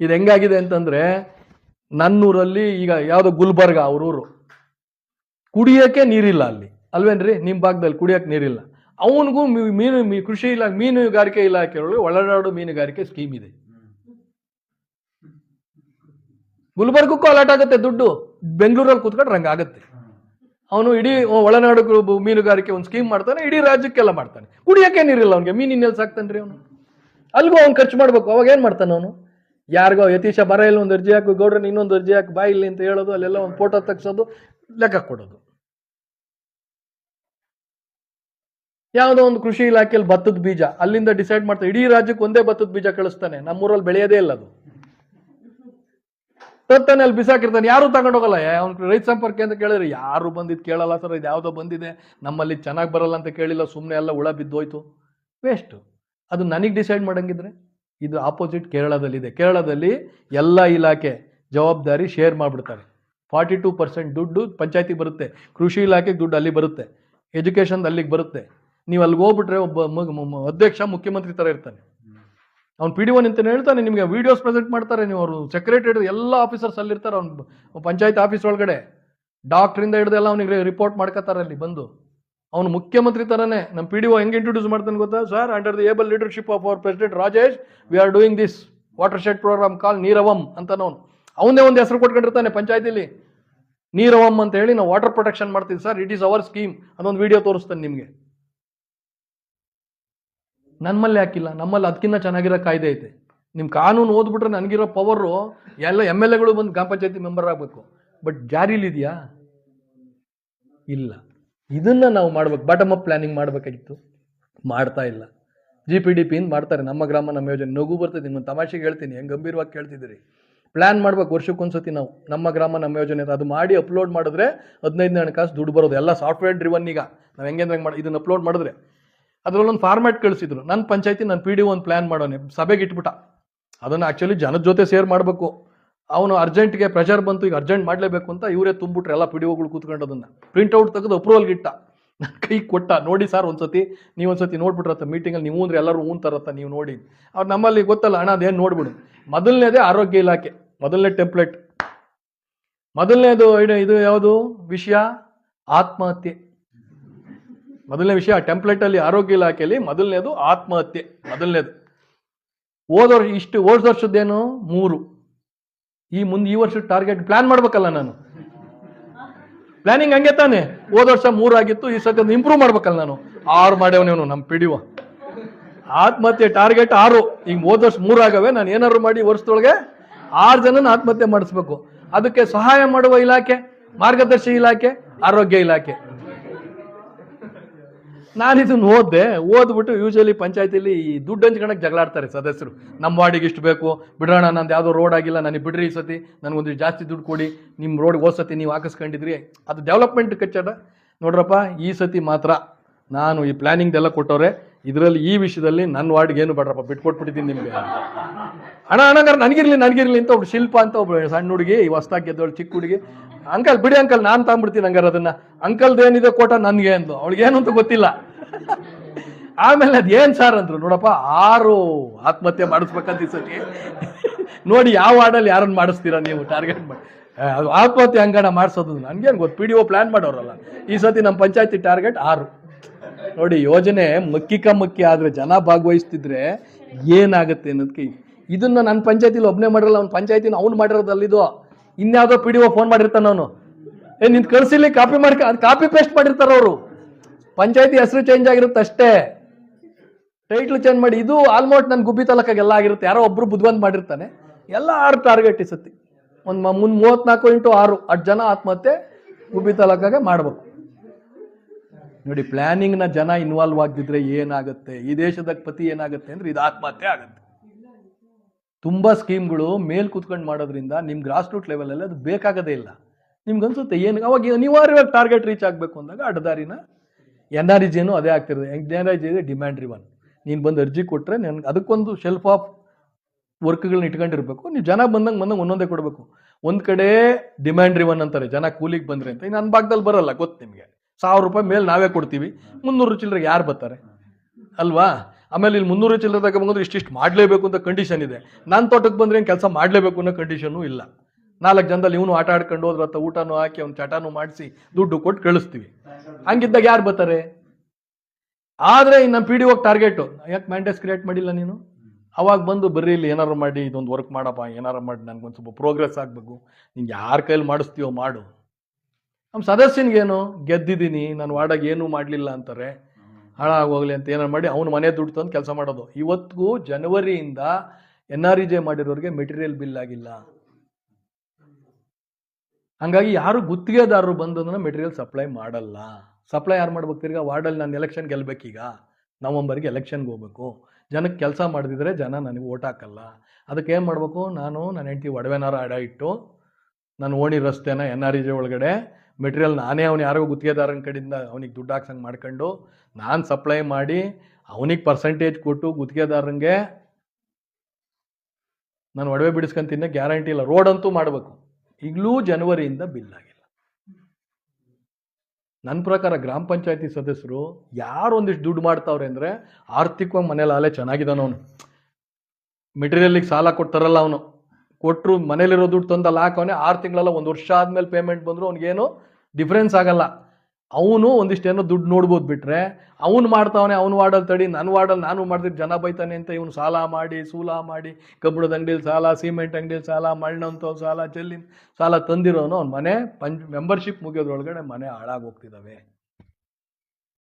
ಇದು ಹೆಂಗಾಗಿದೆ ಅಂತಂದ್ರೆ ನನ್ನೂರಲ್ಲಿ ಈಗ ಯಾವುದೋ ಗುಲ್ಬರ್ಗ ಅವ್ರೂರು. ಕುಡಿಯೋಕೆ ನೀರಿಲ್ಲ ಅಲ್ಲಿ. ಅಲ್ವೇನ್ರಿ? ನಿಮ್ಮ ಭಾಗದಲ್ಲಿ ಕುಡಿಯೋಕೆ ನೀರಿಲ್ಲ. ಅವನಿಗೂ ಮೀನು ಕೃಷಿ ಇಲ್ಲ ಮೀನುಗಾರಿಕೆ ಇಲಾಖೆ ಒಳಗೆ ಒಳನಾಡು ಮೀನುಗಾರಿಕೆ ಸ್ಕೀಮ್ ಇದೆ. ಗುಲ್ಬರ್ಗಕ್ಕೂ ಅಲಾಟ್ ಆಗುತ್ತೆ ದುಡ್ಡು. ಬೆಂಗಳೂರಲ್ಲಿ ಕೂತ್ಕೊಂಡ್ರೆ ಹಂಗೆ ಆಗುತ್ತೆ. ಅವನು ಇಡೀ ಒಳನಾಡು ಮೀನುಗಾರಿಕೆ ಒಂದು ಸ್ಕೀಮ್ ಮಾಡ್ತಾನೆ, ಇಡೀ ರಾಜ್ಯಕ್ಕೆಲ್ಲ ಮಾಡ್ತಾನೆ. ಕುಡಿಯೋಕೆ ನೀರಿಲ್ಲ ಅವನಿಗೆ. ಮೀನು ಸಾಕ್ತಾನೆ ರೀ ಅವನು. ಅಲ್ಗೂ ಅವ್ನು ಖರ್ಚು ಮಾಡ್ಬೇಕು. ಅವಾಗ ಏನು ಮಾಡ್ತಾನೆ ಅವನು? ಯಾರಿಗೋ ಯತೀಶ ಬರ ಇಲ್ಲ, ಒಂದು ಅರ್ಜಿ ಹಾಕು, ಗೌಡ್ರನ್ನ ಇನ್ನೊಂದು ಅರ್ಜಿ ಹಾಕಿ, ಬಾ ಇಲ್ಲಿ ಅಂತ ಹೇಳೋದು, ಅಲ್ಲೆಲ್ಲ ಒಂದು ಫೋಟೋ ತೆಗ್ಸೋದು, ಲೆಕ್ಕ ಕೊಡೋದು. ಯಾವುದೋ ಒಂದು ಕೃಷಿ ಇಲಾಖೆಯಲ್ಲಿ ಭತ್ತದ ಬೀಜ, ಅಲ್ಲಿಂದ ಡಿಸೈಡ್ ಮಾಡ್ತಾರೆ ಇಡೀ ರಾಜ್ಯಕ್ಕೆ ಒಂದೇ ಭತ್ತದ ಬೀಜ ಕಳಿಸ್ತಾನೆ ನಮ್ಮೂರಲ್ಲಿ ಬೆಳೆಯೋದೇ ಇಲ್ಲ ಅದು. ತತ್ತಾನೆ ಅಲ್ಲಿ ಬಿಸಾಕಿರ್ತಾನೆ, ಯಾರು ತಗೊಂಡೋಗಲ್ಲ ಅವ್ನು ರೈತ ಸಂಪರ್ಕ ಅಂತ ಕೇಳಿದ್ರೆ, ಯಾರು ಬಂದಿದ್ದು ಕೇಳಲ್ಲ ಸರ್, ಇದು ಯಾವುದೋ ಬಂದಿದೆ, ನಮ್ಮಲ್ಲಿ ಚೆನ್ನಾಗಿ ಬರಲ್ಲ ಅಂತ ಕೇಳಿಲ್ಲ ಸುಮ್ಮನೆ ಎಲ್ಲ ಹುಳ ಬಿದ್ದೋಯ್ತು. ವೇಸ್ಟ್ ಅದು ನನಗೆ ಡಿಸೈಡ್ ಮಾಡಂಗಿದ್ರೆ? ಇದು ಆಪೋಸಿಟ್ ಕೇರಳದಲ್ಲಿದೆ. ಕೇರಳದಲ್ಲಿ ಎಲ್ಲ ಇಲಾಖೆ ಜವಾಬ್ದಾರಿ ಶೇರ್ ಮಾಡಿಬಿಡ್ತಾರೆ. ಫಾರ್ಟಿ ಟೂ ಪರ್ಸೆಂಟ್ ದುಡ್ಡು ಪಂಚಾಯತಿಗೆ ಬರುತ್ತೆ. ಕೃಷಿ ಇಲಾಖೆಗೆ ದುಡ್ಡು ಅಲ್ಲಿ ಬರುತ್ತೆ. ಎಜುಕೇಷನ್ ಅಲ್ಲಿಗೆ ಬರುತ್ತೆ. ನೀವು ಅಲ್ಲಿಗೆ ಹೋಗ್ಬಿಟ್ರೆ ಒಬ್ಬ ಅಧ್ಯಕ್ಷ, ಮುಖ್ಯಮಂತ್ರಿ ಥರ ಇರ್ತಾನೆ. ಅವ್ನು ಪಿ ಡಿ ಒನ್ ಅಂತ ಹೇಳ್ತಾನೆ, ನಿಮಗೆ ವಿಡಿಯೋಸ್ ಪ್ರೆಸೆಂಟ್ ಮಾಡ್ತಾರೆ, ನೀವು ಅವರು ಸೆಕ್ರೆಟರಿ ಎಲ್ಲ ಆಫೀಸರ್ಸ್ ಅಲ್ಲಿರ್ತಾರೆ, ಅವ್ನು ಪಂಚಾಯತ್ ಆಫೀಸ್ ಒಳಗಡೆ. ಡಾಕ್ಟ್ರಿಂದ ಹಿಡ್ದೆಲ್ಲ ಅವನಿಗೆ ರಿಪೋರ್ಟ್ ಮಾಡ್ಕೋತಾರೆ ಅಲ್ಲಿ ಬಂದು. ಅವನು ಮುಖ್ಯಮಂತ್ರಿ ತರನೇ ನಮ್ಮ ಪಿ ಡಿ ಒ ಹೆಂಗೆ ಇಂಟ್ರೊಡ್ಯೂಸ್ ಮಾಡ್ತಾನೆ ಗೊತ್ತಾ? Sir under the able leadership of our president Rajesh we are doing this watershed programme call ನೀರವಂ ಅವನು ಅವನೇ ಒಂದು ಹೆಸರು ಕೊಟ್ಕೊಂಡಿರ್ತಾನೆ ಪಂಚಾಯತಿಲಿ. ನೀರವಂ ಅಂತ ಹೇಳಿ ನಾವು ವಾಟರ್ ಪ್ರೊಟೆಕ್ಷನ್ ಮಾಡ್ತೀವಿ. Sir it is our scheme ಅದೊಂದು ವಿಡಿಯೋ ತೋರಿಸ್ತಾನೆ ನಿಮಗೆ. ನಮ್ಮಲ್ಲಿ ಹಾಕಿಲ್ಲ. ನಮ್ಮಲ್ಲಿ ಅದಕ್ಕಿಂತ ಚೆನ್ನಾಗಿರೋ ಕಾಯ್ದೆ ಐತೆ. ನಿಮ್ಮ ಕಾನೂನು ಓದ್ಬಿಟ್ರೆ ನನಗಿರೋ ಪವರು ಎಲ್ಲ ಎಂ ಎಲ್ ಎಗಳು ಬಂದು ಗ್ರಾಮ ಪಂಚಾಯತಿ ಮೆಂಬರ್ ಆಗಬೇಕು. ಬಟ್ ಜಾರಿಲಿದೆಯಾ? ಇಲ್ಲ. ಇದನ್ನ ನಾವು ಮಾಡ್ಬೇಕು ಬಾಟಮ್ ಅಪ್ ಪ್ಲಾನಿಂಗ್ ಮಾಡಬೇಕಾಗಿತ್ತು. ಮಾಡ್ತಾ ಇಲ್ಲ. ಜಿ ಪಿ ಡಿ ಪಿಯಿಂದ ಮಾಡ್ತಾರೆ, ನಮ್ಮ ಗ್ರಾಮ, ನಮ್ಮ ಯೋಜನೆ. ನಗು ಬರ್ತದೆ ನಿಮ್ಮ ತಮಾಷೆಗೆ ಹೇಳ್ತೀನಿ. ಹೆಂಗೆ ಗಂಭೀರವಾಗಿ ಕೇಳ್ತಿದ್ದೀರಿ? ಪ್ಲ್ಯಾನ್ ಮಾಡ್ಬೇಕು ವರ್ಷಕ್ಕೊಂದ್ಸತಿ ನಾವು. ನಮ್ಮ ಗ್ರಾಮ, ನಮ್ಮ ಯೋಜನೆ ಅದು. ಮಾಡಿ ಅಪ್ಲೋಡ್ ಮಾಡಿದ್ರೆ ಹದಿನೈದನೇ ಹಣಕಾಸು ದುಡ್ಡು ಬರೋದು. ಎಲ್ಲ ಸಾಫ್ಟ್ವೇರ್ ಡ್ರಿವನ್ ಈಗ. ನಾವು ಹೆಂಗೆ ಹೆಂಗೆ ಮಾಡಿ, ಇದನ್ನು ಅಪ್ಲೋಡ್ ಮಾಡಿದ್ರೆ. ಅದರಲ್ಲೊಂದು ಫಾರ್ಮ್ಯಾಟ್ ಕಳಿಸಿದ್ರು. ನನ್ನ ಪಂಚಾಯತಿ ನನ್ನ ಪಿ ಡಿ ಒಂದು ಪ್ಲ್ಯಾನ್ ಮಾಡೋಣ ಸಭೆಗೆ ಇಟ್ಬಿಟ್ಟ. ಅದನ್ನು ಆ್ಯಕ್ಚುಲಿ ಜನದ ಜೊತೆ ಸೇರ್ ಮಾಡಬೇಕು. ಅವನು ಅರ್ಜೆಂಟ್ಗೆ ಪ್ರೆಷರ್ ಬಂತು, ಈಗ ಅರ್ಜೆಂಟ್ ಮಾಡಲೇಬೇಕು ಅಂತ ಇವರೇ ತುಂಬಿಟ್ರೆ ಎಲ್ಲ ಪಿ ಡಿ ಒಗಳು ಅದನ್ನು. ಪ್ರಿಂಟ್ಔಟ್ ತೆಗೆದು ಅಪ್ರೂವಲ್ಗೆ ಇಟ್ಟ ನನ್ನ ಕೈ ಕೊಟ್ಟ. ನೋಡಿ ಸರ್ ಒಂದ್ಸತಿ, ನೀವು ಒಂದ್ಸತಿ ನೋಡ್ಬಿಟ್ರತ್ತ ಮೀಟಿಂಗಲ್ಲಿ ನೀವು ಅಂದ್ರೆ ಎಲ್ಲರೂ ಊಂತಾರತ್ತ ತರತ್ತ ನೀವು ನೋಡಿ. ಅವ್ರು ನಮ್ಮಲ್ಲಿ ಗೊತ್ತಲ್ಲ ಅಣ್ಣ ಅದೇನು ನೋಡ್ಬಿಡು. ಮೊದಲನೇದೇ ಆರೋಗ್ಯ ಇಲಾಖೆ, ಮೊದಲನೇ ಟೆಂಪ್ಲೇಟ್ ಮೊದಲನೇದು ಇದು ಯಾವುದು? ವಿಷಯ? ಆತ್ಮಹತ್ಯೆ. ಮೊದಲನೇ ವಿಷಯ ಟೆಂಪ್ಲೇಟ್ ಅಲ್ಲಿ ಆರೋಗ್ಯ ಇಲಾಖೆಯಲ್ಲಿ ಮೊದಲನೇದು ಆತ್ಮಹತ್ಯೆ, ಮೊದಲನೇದು. ಹೋದ ಇಷ್ಟು ವರ್ಷದ್ದೇನು? ಮೂರು. ಈ ಮುಂದೆ ಈ ವರ್ಷ ಟಾರ್ಗೆಟ್ ಪ್ಲಾನ್ ಮಾಡ್ಬೇಕಲ್ಲ ನಾನು. ಪ್ಲಾನಿಂಗ್ ಹಂಗೆ ತಾನೆ. ಹೋದ ವರ್ಷ ಮೂರಾಗಿತ್ತು ಈ ಸತ್ಯ ಇಂಪ್ರೂವ್ ಮಾಡ್ಬೇಕಲ್ಲ ನಾನು. ಆರು ಮಾಡ್ಯವನೇನು ನಮ್ಮ ಪಿಡಿಯುವ ಆತ್ಮಹತ್ಯೆ ಟಾರ್ಗೆಟ್ ಆರು. ಈಗ ಹೋದ ವರ್ಷ ಮೂರಾಗವೆ ನಾನು ಏನಾದ್ರು ಮಾಡಿ ವರ್ಷದೊಳಗೆ ಆರು ಜನನ ಆತ್ಮಹತ್ಯೆ ಮಾಡಿಸ್ಬೇಕು. ಅದಕ್ಕೆ ಸಹಾಯ ಮಾಡುವ ಇಲಾಖೆ, ಮಾರ್ಗದರ್ಶಿ ಇಲಾಖೆ, ಆರೋಗ್ಯ ಇಲಾಖೆ. ನಾನು ಇದನ್ನ ಓದ್ದೆ, ಓದ್ಬಿಟ್ಟು ಯೂಶಲಿ ಪಂಚಾಯತಿಲಿ ಈ ದುಡ್ಡು ಹಂಚ್ಕೊಳಕ್ಕೆ ಜಗಳಾಡ್ತಾರೆ ಸದಸ್ಯರು. ನಮ್ಮ ವಾರ್ಡಿಗೆ ಇಷ್ಟು ಬೇಕು ಬಿಡೋಣ ನಂದು ಯಾವುದೋ ರೋಡ್ ಆಗಿಲ್ಲ, ನನಗೆ ಬಿಡ್ರಿ ಈ ಸತಿ ನನಗೊಂದು ಜಾಸ್ತಿ ದುಡ್ಡು ಕೊಡಿ ನಿಮ್ಮ ರೋಡ್ ಹೋದ ಸತಿ ನೀವು ಹಾಕಿಸ್ಕೊಂಡಿದ್ರಿ. ಅದು ಡೆವಲಪ್ಮೆಂಟ್ ಕಚ್ಚಡ ನೋಡ್ರಪ್ಪ, ಈ ಸತಿ ಮಾತ್ರ ನಾನು ಈ ಪ್ಲಾನಿಂಗ್ದೆಲ್ಲ ಕೊಟ್ಟವ್ರೆ ಇದರಲ್ಲಿ ಈ ವಿಷಯದಲ್ಲಿ ನನ್ನ ವಾರ್ಡ್ಗೆ ಏನು ಬೇಡ್ರಪ್ಪ? ಬಿಟ್ಕೊಟ್ಬಿಟ್ಟಿದ್ದೀನಿ ನಿಮಗೆ. ಹಣ ಹಣಗಾರ ನನಗಿರ್ಲಿ ನನಗಿರ್ಲಿ ಅಂತ ಒಬ್ಬ ಶಿಲ್ಪ ಅಂತ ಒಬ್ಬ ಸಣ್ಣ ಹುಡುಗಿ, ಈ ಹೊಸ್ದಾಗಿ ಗೆದ್ದವಳು ಚಿಕ್ಕ ಹುಡುಗಿ. ಅಂಕಲ್, ಬಿಡಿ ಅಂಕಲ್, ನಾನು ತಗೊಂಡ್ಬಿಡ್ತೀನಿ ಹಂಗಾರ ಅದನ್ನ. ಅಂಕಲ್ದು ಏನಿದೆ ಕೋಟ ನನಗೆ ಅಂದು ಅವಳಿಗೆ ಏನು ಅಂತ ಗೊತ್ತಿಲ್ಲ. ಆಮೇಲೆ ಅದೇನ್ ಸರ್ ಅಂದ್ರು ನೋಡಪ್ಪ, ಆರು ಆತ್ಮಹತ್ಯೆ ಮಾಡಿಸ್ಬೇಕಂತ ಈ ಸತಿ. ನೋಡಿ ಯಾವ ವಾರ್ಡಲ್ಲಿ ಯಾರನ್ನು ಮಾಡಿಸ್ತೀರಾ ನೀವು ಟಾರ್ಗೆಟ್ ಮಾಡಿ. ಅದು ಆತ್ಮಹತ್ಯೆ ಅಂಗಣ ಮಾಡಿಸೋದು. ನನಗೇನು ಗೊತ್ತು ಪಿ ಡಿ ಒ ಪ್ಲಾನ್ ಮಾಡೋರಲ್ಲ. ಈ ಸತಿ ನಮ್ಮ ಪಂಚಾಯತಿ ಟಾರ್ಗೆಟ್ ಆರು. ನೋಡಿ, ಯೋಜನೆ ಮಕ್ಕಿಕ ಮಕ್ಕಿ ಆದ್ರೆ ಜನ ಭಾಗವಹಿಸ್ತಿದ್ರೆ ಏನಾಗುತ್ತೆ ಅನ್ನೋದಕ್ಕೆ ಇದನ್ನ ನನ್ನ ಪಂಚಾಯತಿಲಿ ಒಬ್ಬನೇ ಮಾಡಿರಲ್ಲ, ಅವ್ನ ಪಂಚಾಯತಿನ ಅವ್ನು ಮಾಡಿರೋದಲ್ಲಿದು ಇನ್ಯಾವುದೋ ಪಿ ಡಿ ಒ ಫೋನ್ ಮಾಡಿರ್ತಾನೆ ಅವನು. ಏ ನಿನ್ ಕಳ್ಸಿಲಿ ಕಾಪಿ ಮಾಡಿ ಕಾಪಿ ಪೇಸ್ಟ್ ಮಾಡಿರ್ತಾರ ಅವರು. ಪಂಚಾಯತಿ ಹೆಸರು ಚೇಂಜ್ ಆಗಿರುತ್ತೆ ಅಷ್ಟೇ. ಟೈಟ್ಲ್ ಚೇಂಜ್ ಮಾಡಿ, ಇದು ಆಲ್ಮೋಸ್ಟ್ ನನ್ನ ಗುಬ್ಬಿ ತಾಲೂಕಾಗೆಲ್ಲ ಆಗಿರುತ್ತೆ. ಯಾರೋ ಒಬ್ರು ಬುದ್ಧಿವಂತ ಮಾಡಿರ್ತಾನೆ. ಎಲ್ಲ ಆರು ಟಾರ್ಗೆಟ್ ಇಸತಿ ಸತಿ. ಒಂದು ಮುಂದ್ ಮೂವತ್ನಾಲ್ಕು ಇಂಟು ಆರು ಅಷ್ಟು ಜನ ಆತ್ಮಹತ್ಯೆ ಗುಬ್ಬಿ ತಾಲೂಕಾಗೆ ಮಾಡ್ಬೇಕು. ನೋಡಿ ಪ್ಲಾನಿಂಗ್ನ ಜನ ಇನ್ವಾಲ್ವ್ ಆಗದಿದ್ರೆ ಏನಾಗುತ್ತೆ? ಈ ದೇಶದ ಪತಿ ಏನಾಗುತ್ತೆ ಅಂದ್ರೆ ಇದು ಆತ್ಮಹತ್ಯೆ ಆಗುತ್ತೆ. ತುಂಬ ಸ್ಕೀಮ್ಗಳು ಮೇಲ್ ಕೂತ್ಕೊಂಡು ಮಾಡೋದ್ರಿಂದ ನಿಮ್ ಗ್ರಾಸ್ ರೂಟ್ ಲೆವೆಲಲ್ಲಿ ಅದು ಬೇಕಾಗದೇ ಇಲ್ಲ. ನಿಮ್ಗೆ ಅನ್ಸುತ್ತೆ ಏನು ಅವಾಗ ಅನಿವಾರ್ಯವಾಗಿ ಟಾರ್ಗೆಟ್ ರೀಚ್ ಆಗಬೇಕು ಅಂದಾಗ ಅಡ್ಡದಾರಿನ ಎನ್ ಆರ್ ಅದೇ ಆಗ್ತಿರೋದು ಎನ್ ಇದೆ ಡಿಮ್ಯಾಂಡ್ ರಿವನ್ ನೀನು ಬಂದು ಅರ್ಜಿ ಕೊಟ್ಟರೆ ನನ್ಗೆ ಅದಕ್ಕೊಂದು ಶೆಲ್ಫ್ ಆಫ್ ವರ್ಕ್ಗಳನ್ನ ಇಟ್ಕೊಂಡಿರ್ಬೇಕು. ನೀವು ಜನ ಬಂದಂಗೆ ಬಂದಂಗೆ ಒಂದೊಂದೇ ಕೊಡಬೇಕು. ಒಂದು ಕಡೆ ಡಿಮ್ಯಾಂಡ್ ರಿವನ್ ಅಂತಾರೆ, ಜನ ಕೂಲಿಗೆ ಬಂದ್ರೆ ಅಂತ. ಇನ್ನು ನನ್ನ ಭಾಗದಲ್ಲಿ ಬರಲ್ಲ, ಗೊತ್ತು ನಿಮಗೆ. ಸಾವಿರ ರೂಪಾಯಿ ಮೇಲೆ ನಾವೇ ಕೊಡ್ತೀವಿ. ಮುನ್ನೂರು ಚಿಲ್ಲರೆಗೆ ಯಾರು ಬರ್ತಾರೆ? ಅಲ್ವಾ? ಆಮೇಲೆ ಇಲ್ಲಿ ಮುನ್ನೂರು ಚಿಲ್ಲರೆ ತಗೊಂಬಂದ್ರೆ ಇಷ್ಟಿಷ್ಟು ಮಾಡಲೇಬೇಕು ಅಂತ ಕಂಡೀಷನ್ ಇದೆ. ನನ್ನ ತೋಟಕ್ಕೆ ಬಂದ್ರೆ ಏನು ಕೆಲಸ ಮಾಡಲೇಬೇಕು ಅನ್ನೋ ಕಂಡೀಷನು ಇಲ್ಲ. ನಾಲ್ಕು ಜನದಲ್ಲಿ ಇವನು ಆಟ ಆಡ್ಕೊಂಡು ಹೋದ್ರ ಅಥವಾ ಊಟನೂ ಹಾಕಿ ಅವ್ನು ಚಟಾನು ಮಾಡಿಸಿ ದುಡ್ಡು ಕೊಟ್ಟು ಕಳಿಸ್ತೀವಿ. ಹಂಗಿದ್ದಾಗ ಯಾರು ಬರ್ತಾರೆ? ಆದರೆ ನಮ್ಮ ಪಿ ಡಿ ಹೋಗಿ ಟಾರ್ಗೆಟು ಯಾಕೆ ಮ್ಯಾಂಡೇಸ್ ಕ್ರಿಯೇಟ್ ಮಾಡಿಲ್ಲ ನೀನು? ಅವಾಗ ಬಂದು ಬರ್ರಿ ಇಲ್ಲಿ ಏನಾರು ಮಾಡಿ, ಇದೊಂದು ವರ್ಕ್ ಮಾಡಪ್ಪ, ಏನಾರು ಮಾಡಿ ನನಗೊಂದು ಸ್ವಲ್ಪ ಪ್ರೋಗ್ರೆಸ್ ಆಗಬೇಕು. ನಿಂಗೆ ಯಾರ ಕೈಲಿ ಮಾಡಿಸ್ತೀವೋ ಮಾಡು. ನಮ್ಮ ಸದಸ್ಯನಿಗೇನು, ಗೆದ್ದಿದ್ದೀನಿ, ನಾನು ವಾರ್ಡಾಗ ಏನೂ ಮಾಡಲಿಲ್ಲ ಅಂತಾರೆ. ಹಾಳಾಗೋಗ್ಲಿ ಅಂತ ಏನಾರು ಮಾಡಿ ಅವ್ನು ಮನೆ ದುಡ್ಡು ತಂದು ಕೆಲಸ ಮಾಡೋದು. ಇವತ್ತಿಗೂ ಜನವರಿಯಿಂದ ಎನ್ ಆರ್ ಇ ಜೆ ಮಾಡಿರೋರಿಗೆ ಮೆಟೀರಿಯಲ್ ಬಿಲ್ ಆಗಿಲ್ಲ. ಹಂಗಾಗಿ ಯಾರು ಗುತ್ತಿಗೆದಾರರು ಬಂದು ಮೆಟೀರಿಯಲ್ ಸಪ್ಲೈ ಮಾಡಲ್ಲ. ಸಪ್ಲೈ ಯಾರು ಮಾಡ್ಬೇಕು ತಿರ್ಗಾ? ವಾರ್ಡಲ್ಲಿ ನಾನು ಎಲೆಕ್ಷನ್ ಗೆಲ್ಬೇಕೀಗ. ನವಂಬರ್ಗೆ ಎಲೆಕ್ಷನ್ಗೆ ಹೋಗ್ಬೇಕು. ಜನಕ್ಕೆ ಕೆಲಸ ಮಾಡಿದ್ರೆ ಜನ ನನಗೆ ಓಟ್ ಹಾಕಲ್ಲ. ಅದಕ್ಕೆ ಏನು ಮಾಡಬೇಕು? ನಾನು ನನ್ನ ಹೆಂಡತಿ ಒಡವೆನಾರ ಅಡ ಇಟ್ಟು, ನಾನು ಓಣಿ ರಸ್ತೆನ ಎನ್ ಆರ್ ಇ ಜೆ ಒಳಗಡೆ ಮೆಟೀರಿಯಲ್ ನಾನೇ ಅವ್ನು ಯಾರಿಗೂ ಗುತ್ತಿಗೆದಾರನ ಕಡೆಯಿಂದ ಅವನಿಗೆ ದುಡ್ಡು ಹಾಕ್ಸಂಗೆ ಮಾಡ್ಕೊಂಡು ನಾನು ಸಪ್ಲೈ ಮಾಡಿ ಅವನಿಗೆ ಪರ್ಸೆಂಟೇಜ್ ಕೊಟ್ಟು ಗುತ್ತಿಗೆದಾರನಿಗೆ ನಾನು ಒಡವೆ ಬಿಡಿಸ್ಕೊಂತೀನಿ ಗ್ಯಾರಂಟಿ ಇಲ್ಲ. ರೋಡ್ ಅಂತೂ ಮಾಡಬೇಕು. ಈಗಲೂ ಜನವರಿಯಿಂದ ಬಿಲ್ ಆಗಿಲ್ಲ. ನನ್ನ ಪ್ರಕಾರ ಗ್ರಾಮ ಪಂಚಾಯತಿ ಸದಸ್ಯರು ಯಾರು ಒಂದಿಷ್ಟು ದುಡ್ಡು ಮಾಡ್ತಾವ್ರೆ ಅಂದರೆ ಆರ್ಥಿಕವಾಗಿ ಮನೇಲಿ ಆಲೆ ಅವನು. ಮೆಟೀರಿಯಲಿಗೆ ಸಾಲ ಕೊಡ್ತಾರಲ್ಲ ಅವನು. ಕೊಟ್ಟರು ಮನೇಲಿರೋ ದುಡ್ಡು ತಂದಲ್ಲಿ ಹಾಕವನೇ ಆರು ತಿಂಗಳಲ್ಲ ಒಂದು ವರ್ಷ ಆದಮೇಲೆ ಪೇಮೆಂಟ್ ಬಂದರೂ ಅವ್ನಿಗೇನು ಡಿಫ್ರೆನ್ಸ್ ಆಗಲ್ಲ. ಅವನು ಒಂದಿಷ್ಟು ಏನೋ ದುಡ್ಡು ನೋಡ್ಬೋದು ಬಿಟ್ರೆ, ಅವ್ನು ಮಾಡ್ತಾವನೆ, ಅವ್ನು ವಾರ್ಡಲ್ಲಿ ತಡಿ ನನ್ನ ವಾರ್ಡಲ್ಲಿ ನಾನು ಮಾಡಿದ್ರೆ ಜನ ಬೈತಾನೆ ಅಂತ ಇವನು ಸಾಲ ಮಾಡಿ, ಸೂಲ ಮಾಡಿ, ಕಬ್ಬಿಣದ ಅಂಗಡಿಲಿ ಸಾಲ, ಸಿಮೆಂಟ್ ಅಂಗಡಿಲಿ ಸಾಲ ಮಣ್ಣಂತ ಸಾಲ, ಜಲ್ಲಿನ ಸಾಲ ತಂದಿರೋನು ಅವ್ನ ಮನೆ, ಪಂಚ್ ಮೆಂಬರ್ಶಿಪ್ ಮುಗಿಯೋದ್ರೊಳಗಡೆ ಮನೆ ಹಾಳಾಗಿ ಹೋಗ್ತಿದ್ದಾವೆ